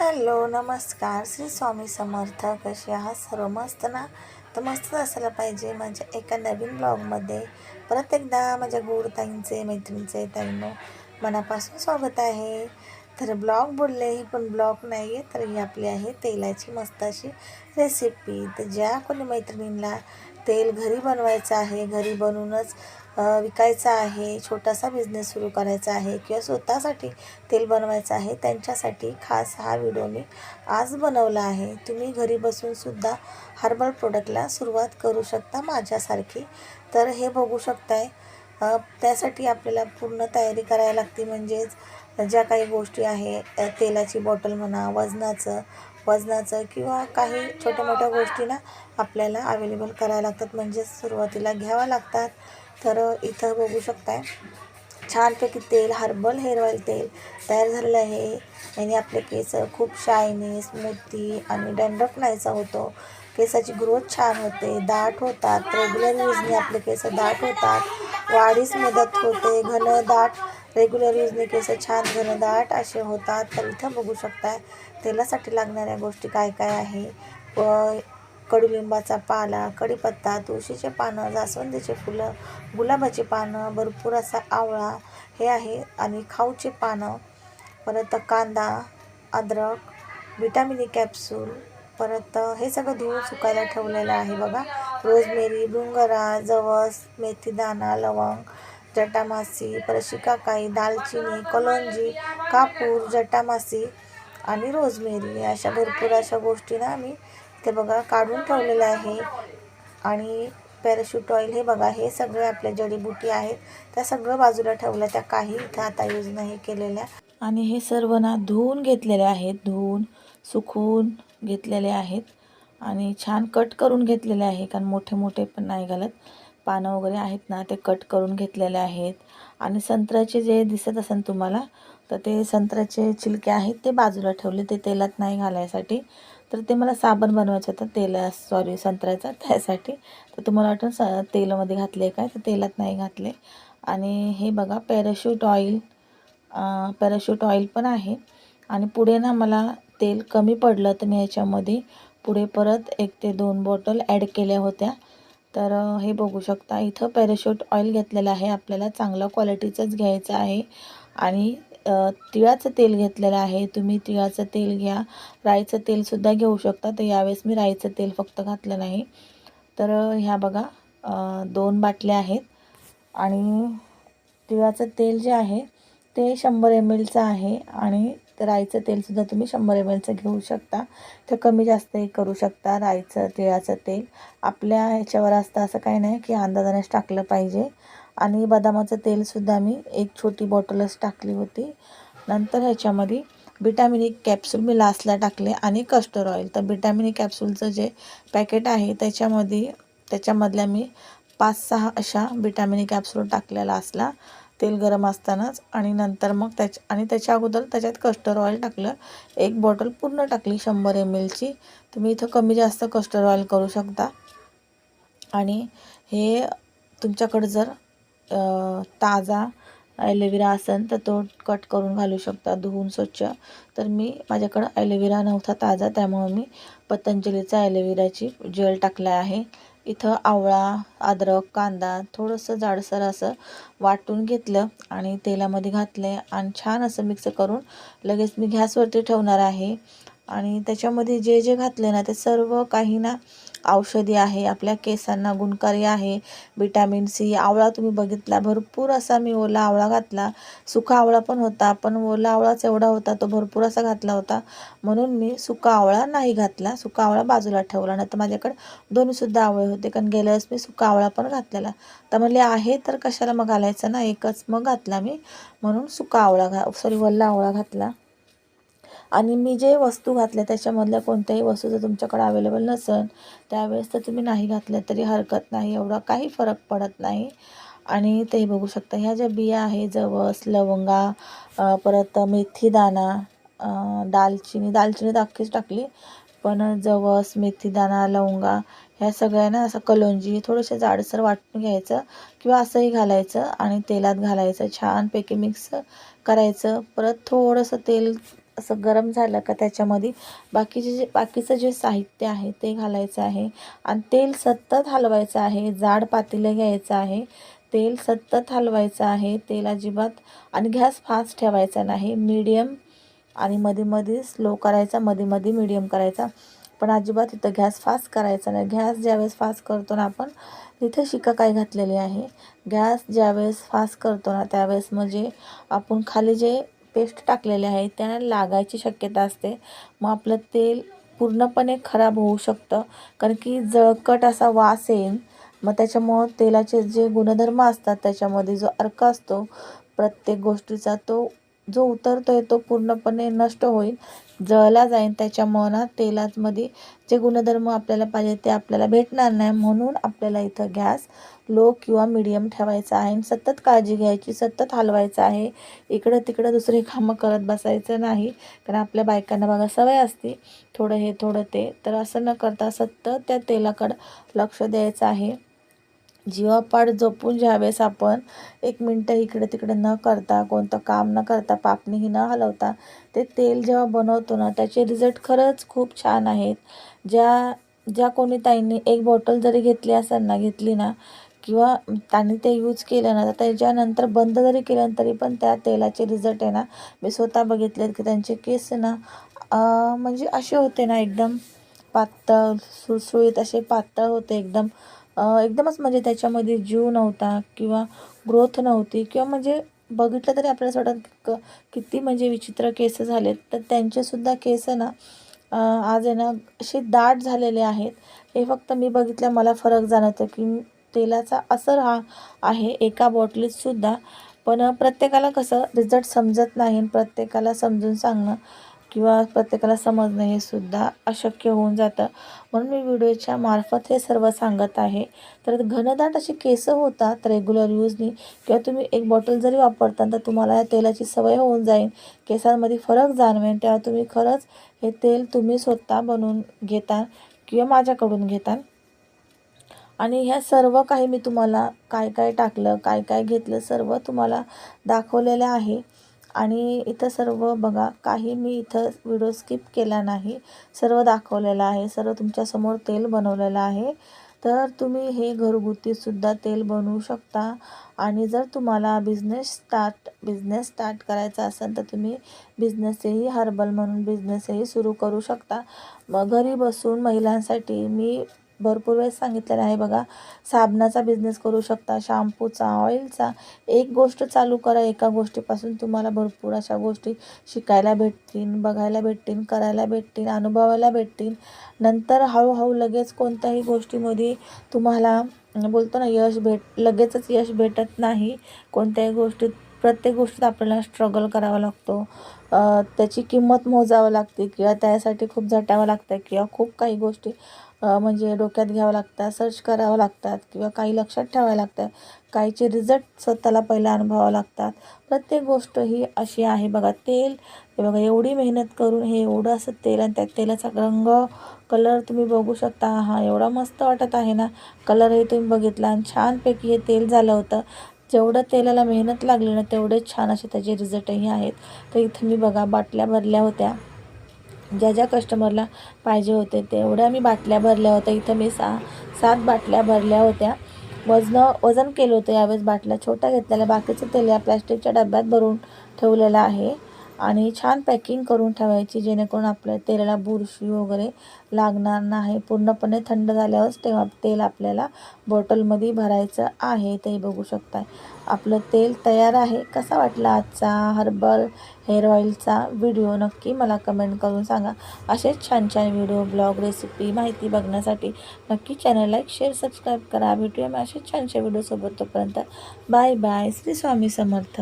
Hello नमस्कार. श्री स्वामी समर्थ. कसे आहात? सर्व मस्त ना? तर मस्तच असायला पाहिजे माझ्या एका नवीन ब्लॉगमध्ये. परत एकदा माझ्या गोड ताईंचे मैत्रिणीचे ताईंनो मनापासून स्वागत आहे. तर ब्लॉग बोलले ही पण ब्लॉग नाही आहे तर ही आपली आहे तेलाची मस्त अशी रेसिपी तर ज्या कोणी मैत्रिणींना तेल घरी बनवायचं आहे घरी बनवूनच विकायचं आहे छोटासा बिझनेस सुरू करायचा आहे किंवा स्वतःसाठी तेल बनवायचं आहे त्यांच्यासाठी खास हा व्हिडिओ मी आज बनवला आहे. तुम्ही घरी बसूनसुद्धा हर्बल प्रोडक्टला सुरुवात करू शकता माझ्यासारखी. तर हे बघू शकताय त्यासाठी आपल्याला पूर्ण तयारी करायला लागते म्हणजेच ज्या काही गोष्टी आहे तेलाची बॉटल म्हणा वजनाचं वजनाचं किंवा काही छोट्या मोठ्या गोष्टी ना आपल्याला अवेलेबल करायला लागतात. म्हणजेच सुरुवातीला घ्याव्या लागतात. तर इथं बघू शकताय छानपैकी तेल हर्बल हेअर ऑइल तेल तयार झालेलं आहे. याने आपले केस खूप शायनी स्मूथी आणि डॅन्ड्रफ नाहीचा होतो. केसाची ग्रोथ छान होते दाट होतात. रेग्युलर यूजने आपले केस दाट होतात. वाढीस मदत होते घन दाट रेग्युलर यूजने केस छान घनदाट असे होतात. तर इथं बघू शकताय तेलासाठी लागणाऱ्या गोष्टी काय काय आहे? व कडुलिंबाचा पाला कढीपत्ता तुळशीचे पानं जास्वंदीचे फुलं गुलाबाची पानं भरपूर असा आवळा हे आहे. आणि खाऊचे पानं परत कांदा अद्रक विटामिनी कॅप्सूल e परत हे सगळं धुवून सुकायला ठेवलेलं आहे बघा. रोजमेरी भृंगरा जवस मेथीदाणा लवंग जटामासी परशिकाकाई दालचिनी कलोंजी कापूर जटामासी आणि रोजमेरी अशा भरपूर अशा गोष्टींना आम्ही ते बघा काढून ठेवलेलं आहे. आणि पॅराशूट ऑइल हे बघा हे सगळे आपल्या जडीबुटी आहेत. त्या सगळं बाजूला ठेवल्या त्या काही इथं आता यूज नाही केलेल्या. आणि हे सर्व ना धुवून घेतलेले आहेत धुवून सुकवून घेतलेले आहेत. आणि छान कट करून घेतलेले आहे कारण मोठे मोठे पण नाही घालत. पानं वगैरे आहेत ना ते कट करून घेतलेले आहेत. आणि संत्र्याचे जे दिसत असेल तुम्हाला तर ते संत्र्याचे छिलके आहेत ते बाजूला ठेवले ते तेलात नाही घालायसाठी. तर ते मला साबण बनवायचं होतं तेला सॉरी संत्र्याचा त्यासाठी. तर तुम्हाला वाटतं स तेलामध्ये घातले काय? तर तेलात नाही घातले. आणि हे बघा पॅराशूट ऑइल पॅराशूट ऑइल पण आहे. आणि पुढे ना मला तेल कमी पडलं तर मी ह्याच्यामध्ये पुढे परत एक ते दोन बॉटल ॲड केल्या होत्या. तर हे बघू शकता. इथं पॅराशूट ऑइल घेतलेलं आहे. आपल्याला चांगल्या क्वालिटीचंच घ्यायचं आहे. आणि तिळाचं तेल घेतलेलं आहे. तुम्ही तिळाचं तेल घ्या. राईचं तेलसुद्धा घेऊ शकता. तर यावेळेस मी राईचं तेल फक्त घातलं नाही. तर ह्या बघा. दोन बाटल्या आहेत. आणि तिळाचं तेल जे आहे ते शंभर एम एलचं आहे. आणि तर राईचं तेलसुद्धा तुम्ही शंभर एम एलचं घेऊ शकता. तर कमी जास्त करू शकता राईचं तिळाचं तेल. आपल्या ह्याच्यावर असतं असं काही नाही की अंदाजानेच टाकलं पाहिजे. आणि बदामाचं तेलसुद्धा मी एक छोटी बॉटलच टाकली होती. नंतर ह्याच्यामध्ये विटॅमिन ई कॅप्सूल मी लास्टला टाकले आणि कस्टर ऑइल तर विटॅमिन ई कॅप्सूलचं जे पॅकेट आहे त्याच्यामध्ये त्याच्यामधल्या मी पाच सहा अशा विटॅमिन ई कॅप्सूल टाकल्या लास्टला तेल गरम असतानाच आणि नंतर मग त्याच्या आणि त्याच्या अगोदर त्याच्यात कस्टर्ड ऑइल टाकलं. एक बॉटल पूर्ण टाकली शंभर एम एलची तुम्ही इथं कमी जास्त कस्टर्ड ऑइल करू शकता. आणि हे तुमच्याकडं जर ताजा ॲलोवेरा असेल तर तो कट करून घालू शकता धुवून स्वच्छ. तर मी माझ्याकडं ॲलोवेरा नव्हता ताजा त्यामुळं मी पतंजलीचा ॲलोवेराची जेल टाकला आहे. इथं आवळा अद्रक कांदा थोडंसं जाडसर असं वाटून घेतलं आणि तेलामध्ये घातले आणि छान असं मिक्स करून लगेच मी गॅसवरती ठेवणार आहे. आणि त्याच्यामध्ये जे जे घातले ना ते सर्व काही ना औषधी आहे आपल्या केसांना गुणकारी आहे विटॅमिन सी आवळा तुम्ही बघितला भरपूर असा मी ओला आवळा घातला. सुका आवळा पण होता पण ओला आवळाच एवढा होता तो भरपूर असा घातला होता. म्हणून मी सुका आवळा नाही घातला सुका आवळा बाजूला ठेवला नाही तर माझ्याकडे दोन्हीसुद्धा आवळे होते कारण गेल्या वेळेस मी सुका आवळा पण घातलेला. तर म्हणले आहे तर कशाला मग घालायचं ना? एकच मग घातला मी म्हणून सुका आवळा घा सॉरी वल्ला आवळा घातला. आणि मी जे वस्तू घातल्या त्याच्यामधल्या कोणत्याही वस्तू जर तुमच्याकडे अवेलेबल नसेल त्यावेळेस तर तुम्ही नाही घातल्या तरी हरकत नाही एवढा काही फरक पडत नाही. आणि ते बघू शकता ह्या ज्या बिया आहे जवस लवंगा परत मेथीदाना दालचिनी दालचिनी तर अख्खीच टाकली पण जवस मेथीदाना लवंगा ह्या सगळ्यांना असं कलोंजी थोडंसं जाडसर वाटून घ्यायचं किंवा असंही घालायचं आणि तेलात घालायचं छानपैकी मिक्स करायचं. परत थोडंसं तेल असं गरम झालं का त्याच्यामध्ये बाकीचे जे बाकीचं जे साहित्य आहे ते घालायचं आहे. आणि तेल सतत हलवायचं आहे जाड पातेलं घ्यायचं आहे. तेल सतत हलवायचं आहे तेल अजिबात आणि गॅस फास्ट ठेवायचा नाही. मीडियम आणि मध्ये मध्ये स्लो करायचा मध्ये मध्ये मीडियम करायचा. पण अजिबात इथं गॅस फास्ट करायचा नाही. गॅस ज्यावेळेस फास्ट करतो ना आपण तिथे शिका काय घातलेली आहे. गॅस ज्यावेळेस फास्ट करतो ना त्यावेळेस म्हणजे आपण खाली जे पेस्ट टाकलेले आहे त्या लागायची शक्यता असते. मग आपलं तेल पूर्णपणे खराब होऊ शकतं कारण की जळकट असा वास येईल मग त्याच्यामुळं तेलाचे जे गुणधर्म असतात त्याच्यामध्ये जो अर्क असतो प्रत्येक गोष्टीचा तो जो उतरतो आहे तो पूर्णपणे नष्ट होईल. जळला जाईल त्याच्यामुळं ना तेलामध्ये जे गुणधर्म आपल्याला पाहिजे ते आपल्याला भेटणार नाही म्हणून आपल्याला इथं गॅस लो किंवा मिडियम ठेवायचा आहे. आणि सतत काळजी घ्यायची सतत हलवायचं आहे. इकडं तिकडं दुसरी कामं करत बसायचं नाही. कारण आपल्या बायकांना बघा सवय असते. थोडं हे थोडं ते. तर असं न करता सतत त्या तेलाकडं लक्ष द्यायचं आहे. जीवापाड जपून ज्यावेळेस आपण एक मिनटं इकडे तिकडे न करता कोणतं काम न करता पापणीही न हलवता ते तेल जेव्हा बनवतो ना त्याचे रिझल्ट खरंच खूप छान आहेत. ज्या ज्या कोणी ताईंनी एक बॉटल जरी घेतली असेल ना घेतली ना किंवा त्यांनी ते यूज केलं ना तर त्याच्यानंतर बंद जरी केलं तरी पण त्या तेलाचे रिझल्ट आहे ना मी स्वतः बघितले की त्यांचे केस ना म्हणजे असे होते ना एकदम पातळ सुळसुळीत असे पातळ होते एकदम एकदमच म्हणजे त्याच्यामध्ये जीव नव्हता किंवा ग्रोथ नव्हती किंवा म्हणजे बघितलं तरी आपल्याला असं वाटत क किती म्हणजे विचित्र केस झालेत. तर त्यांचेसुद्धा केस ना आज आहे ना असे दाट झालेले आहेत. हे फक्त मी बघितलं मला फरक जाणवतो की तेलाचा असर हा आहे एका बॉटलीतसुद्धा पण प्रत्येकाला कसं रिझल्ट समजत नाही प्रत्येकाला समजून सांगणं किंवा प्रत्येकाला समजणं हे सुद्धा अशक्य होऊन जातं. म्हणून मी व्हिडिओच्या मार्फत हे सर्व सांगत आहे. तर घनदाट अशी केसं होतात रेग्युलर यूजनी किंवा तुम्ही एक बॉटल जरी वापरता तर तुम्हाला या तेलाची सवय होऊन जाईल केसांमध्ये फरक जाणवेल तेव्हा तुम्ही खरंच हे तेल तुम्ही स्वतः बनवून घेता किंवा माझ्याकडून घेता आणि ह्या सर्व काही मी तुम्हाला काय काय टाकलं काय काय घेतलं सर्व तुम्हाला दाखवलेलं आहे. आणि इथं सर्व बघा काही मी इथं व्हिडिओ स्किप केला नाही. सर्व दाखवलेलं आहे. सर्व तुमच्यासमोर तेल बनवलेलं आहे. तर तुम्ही हे घरगुतीसुद्धा तेल बनवू शकता. आणि जर तुम्हाला बिझनेस स्टार्ट बिझनेस स्टार्ट करायचा असेल तर तुम्ही बिझनेसही हर्बल म्हणून बिझनेसही सुरू करू शकता. मग घरी बसून महिलांसाठी मी भरपूर वेळेस सांगितलेलं आहे. बघा साबणाचा बिझनेस करू शकता शॅम्पूचा ऑइलचा एक गोष्ट चालू करा एका गोष्टीपासून तुम्हाला भरपूर अशा गोष्टी शिकायला भेटतील बघायला भेटतील करायला भेटतील अनुभवायला भेटतील. नंतर हळूहळू लगेच कोणत्याही गोष्टीमध्ये तुम्हाला बोलतो ना यश भेट लगेचच यश भेटत नाही. कोणत्याही गोष्टीत प्रत्येक गोष्टीत आपल्याला स्ट्रगल करावा लागतो. त्याची किंमत मोजावं लागते किंवा त्यासाठी खूप झटावं लागतं किंवा खूप काही गोष्टी म्हणजे डोक्यात घ्यावं लागतात सर्च करावं लागतात किंवा काही लक्षात ठेवावं लागतं काहीचे रिझल्ट स्वतःला पहिला अनुभवावं लागतात. प्रत्येक गोष्ट ही अशी आहे बघा तेल. हे बघा एवढी मेहनत करून हे एवढं असं तेल आणि त्या तेलाचा रंग कलर तुम्ही बघू शकता. हा एवढा मस्त वाटत आहे ना. कलरही तुम्ही बघितला आणि छानपैकी हे तेल झालं होतं. जेवढं तेलाला मेहनत लागली ना तेवढे छान असे त्याचे रिझल्टही आहेत. तर इथं मी बघा बाटल्या भरल्या होत्या. ज्या ज्या कस्टमरला पाहिजे होते तेवढ्या मी बाटल्या भरल्या होत्या. इथं मी सा सात बाटल्या भरल्या होत्या. वजनं वजन केलं होतं यावेळेस बाटल्या. छोट्या घेतलेल्या बाकीचं तेल या प्लॅस्टिकच्या डब्यात भरून ठेवलेलं आहे. आणि छान पॅकिंग करून ठेवायची जेणेकरून आपल्या तेलाला बुरशी वगैरे लागणार नाही. पूर्णपणे थंड झाल्यावरच तेव्हा तेल आपल्याला बॉटलमध्ये भरायचं आहे. ते बघू शकता आपलं तेल तयार आहे. कसा वाटला आजचा हर्बल हेअर ऑइलचा व्हिडिओ? नक्की मला कमेंट करून सांगा. असेच छान छान व्हिडिओ ब्लॉग रेसिपी माहिती बघण्यासाठी नक्की चॅनल लाईक शेअर सबस्क्राईब करा. भेटूया मी असेच छानशा व्हिडिओसोबत तोपर्यंत. Bye bye. श्री स्वामी समर्थ.